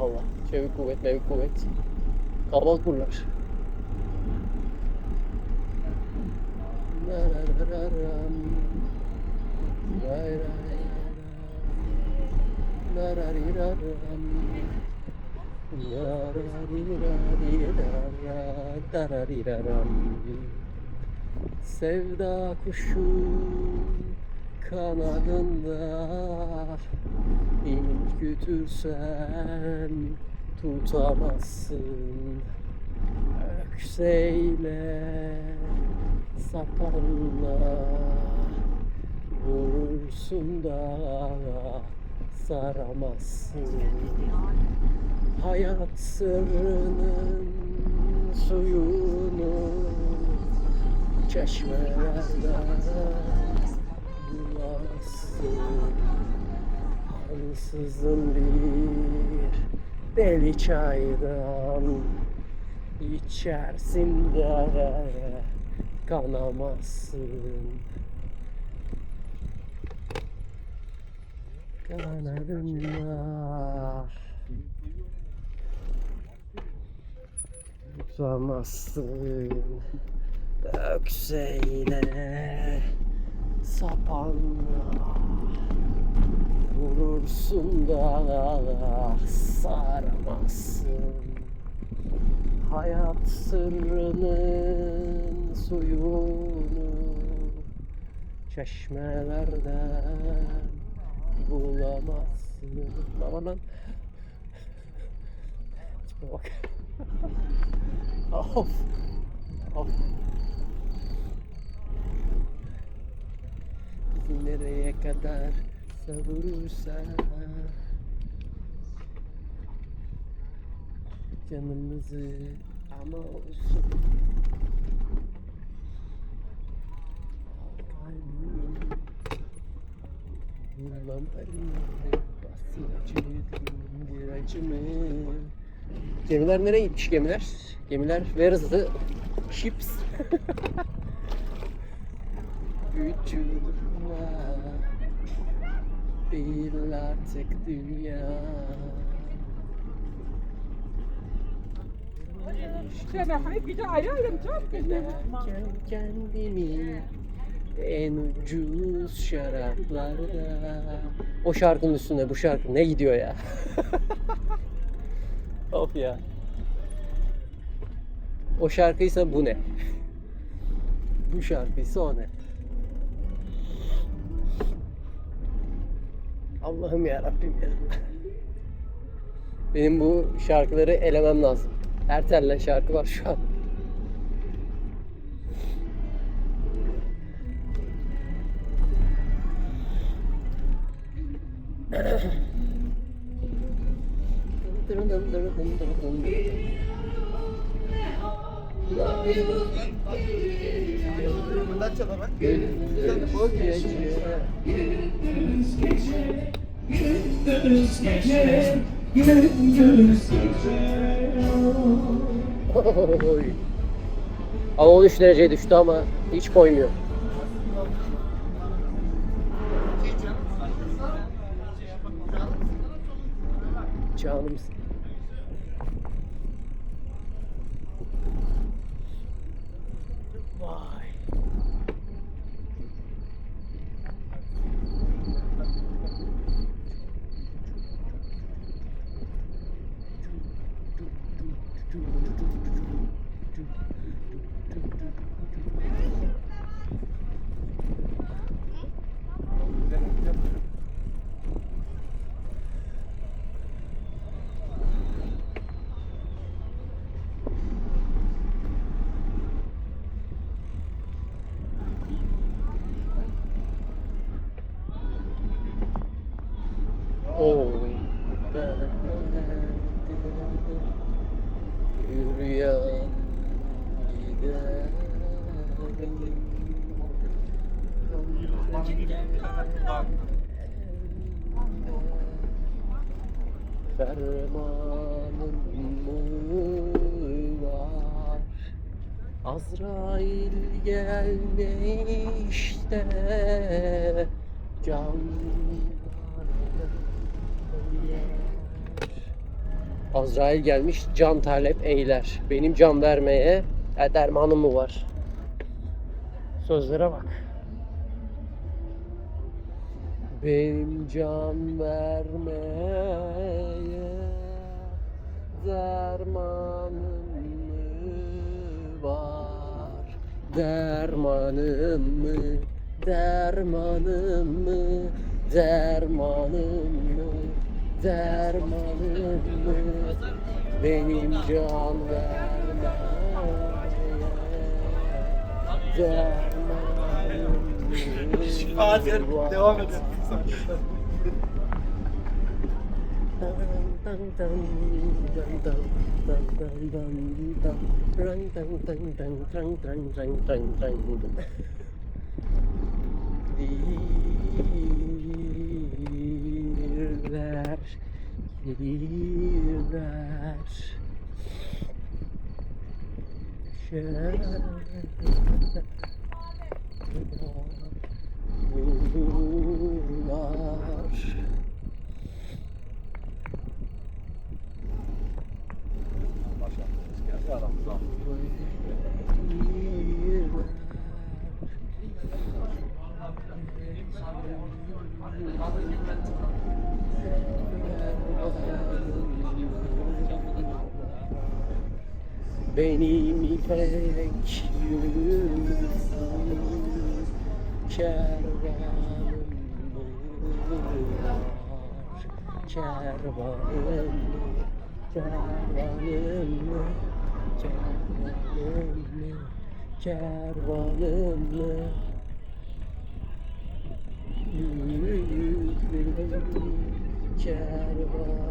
Allah. Çevik kuvvet, mevik kuvvet. Nararirarirara. Darariraram. Sevda kuşu kanadında. İnip götürsen tutamazsın. Ökseyle sapanla Vurursun da saramazsın. Hayat sırrının suyunu Çeşmelerde bulamazsın Ansızın bir deli çaydan. İçersin de kanamazsın. Kanadında tutamazsın. Ökseyle sapanla Vurursun da saramazsın Hayat sırrının suyunu Çeşmelerden bulamazsın. Var lan? Tipe Of Of Bizi nereye kadar savurursa Canımızı ama olsun Bulamıyorum Basın acıdım acımı Gemiler nereye gitmiş gemiler? Gemiler where's the ships? Vücudumda değil artık dünya. Şöyle hep bir de ayrı ayrı mı? Çok güzel. Ederken kendimi en ucuz şaraplarda. O şarkının üstüne bu şarkı ne gidiyor ya? Of ya. O şarkıysa bu ne? Bu şarkıysa o ne Allah'ım ya Rabbim ya. Benim bu şarkıları elemem lazım. Ertel'le şarkı var şu an Bundan çalarak. Oy. Hava 13 dereceye düştü ama hiç koymuyor. Canımsın. Fermanım mı var? Azrail gelmiş de yer. Azrail gelmiş can talep eyler. Benim can vermeye e, dermanım mı var? Sözlere bak. Benim can vermeye dermanım mı var? Dermanım mı? Dermanım mı? Dermanım mı? Dermanım mı? Benim can vermeye dermanım? Hadi devam et. Gelirler, gelirler. Yollar. Benim ipek yüzüm kervanım var Kervanım, kervanım, kervanım, kervanım Yüzüm kervanım var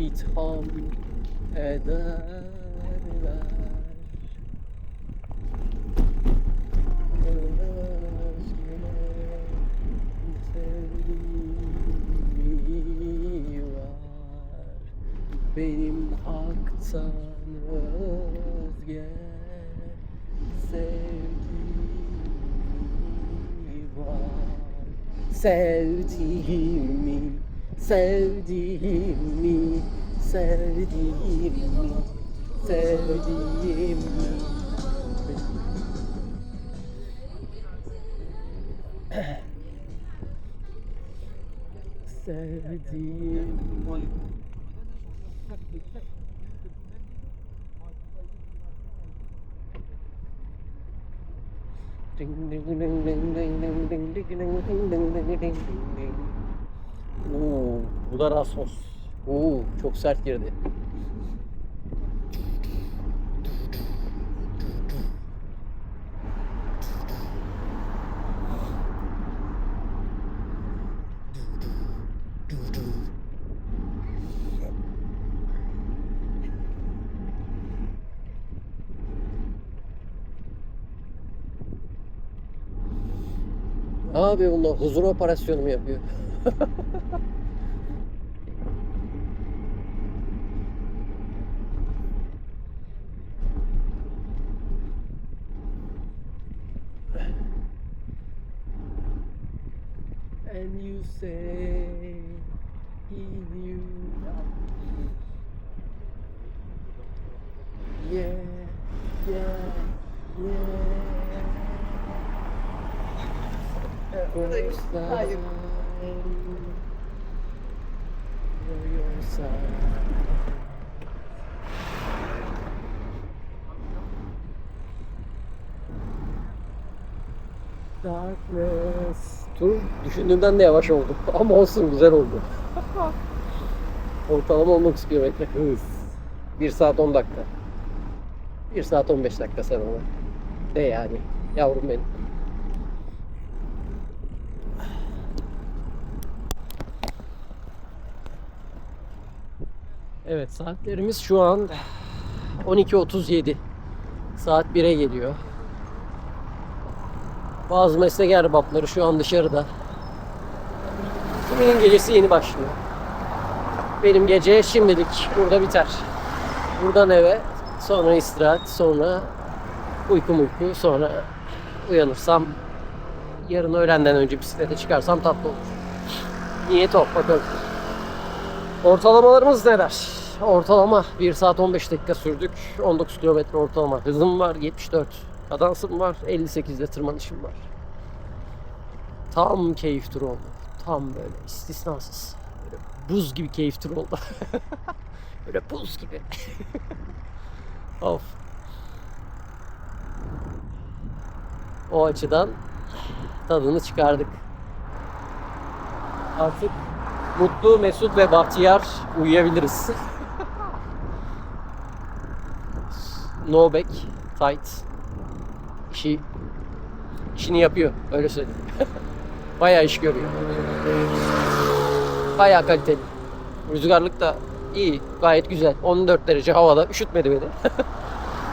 itham ederler. Benim haktan özge sevdiğim var Sevdiğimi, sevdiğimi, sevdiğimi, sevdiğimi. Sevdiğim Oo, bu da Rasos. Oo, çok sert girdi. Abi bunlar huzur operasyonu mu yapıyor? First Hayır. Darkness. Tur düşündüğümden de yavaş oldu. Ama olsun güzel oldu. Ortalama 19 kilometre hız. 1 saat 10 dakika. 1 saat 15 dakika sen ona. De yani. Yavrum benim. Evet saatlerimiz şu an 12.37. Saat 1'e geliyor. Bazı meslek erbapları şu an dışarıda. Kiminin gecesi yeni başlıyor. Benim gece şimdilik burada biter. Buradan eve, sonra istirahat, sonra uyku uyku, sonra uyanırsam yarın öğlenden önce bisiklete çıkarsam tatlı olur. Niyet o, bakalım. Ortalamalarımız neler? Ortalama 1 saat 15 dakika sürdük. 19 kilometre ortalama hızım var. 74 kadansım var. 58'de tırmanışım var. Tam keyif turu oldu. Tam böyle istisnasız. Böyle buz gibi keyif turu oldu. böyle buz gibi. of. O açıdan tadını çıkardık. Artık mutlu, mesut ve bahtiyar uyuyabiliriz. no back, tight. İşi, işini yapıyor. Öyle söyleyeyim. Bayağı iş görüyor. Bayağı kaliteli. Rüzgarlık da iyi. Gayet güzel. 14 derece havada. Üşütmedi beni.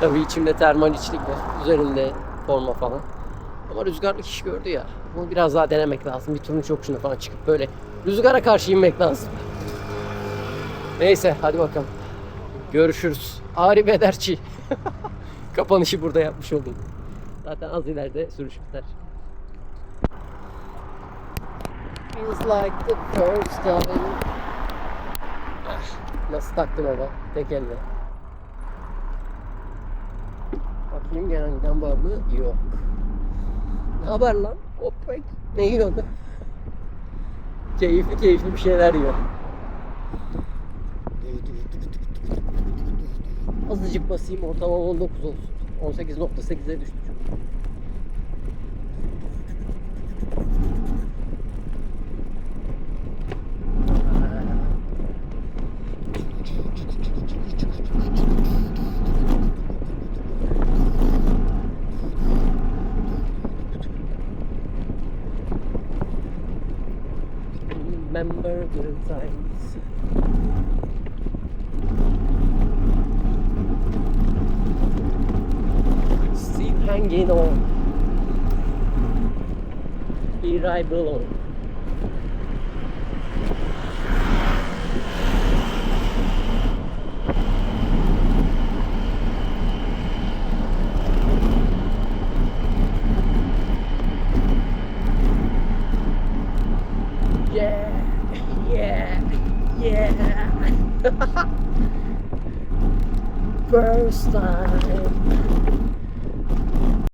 Tabii içimde termal içlikle. Üzerinde forma falan. Ama rüzgarlık iş gördü ya. Bunu biraz daha denemek lazım. Bir turun çokuşuna falan çıkıp böyle rüzgara karşı inmek lazım. Neyse hadi bakalım. Görüşürüz. Ari Bederçi. Kapanışı burada yapmış olayım. Zaten az ileride sürüş biter. Feels like the first time. Nasıl taktım ama tek elle. Bakayım gelen giden var mı? Yok. Ne haber lan? Hopek. Ne yiyorsun? Keyifli keyifli bir şeyler yiyor. Azıcık basayım ortalama 19 olsun. 18.8'e düştü çünkü. Remember the times. ng Ginoo. Iray below. Yeah, yeah, yeah. First time.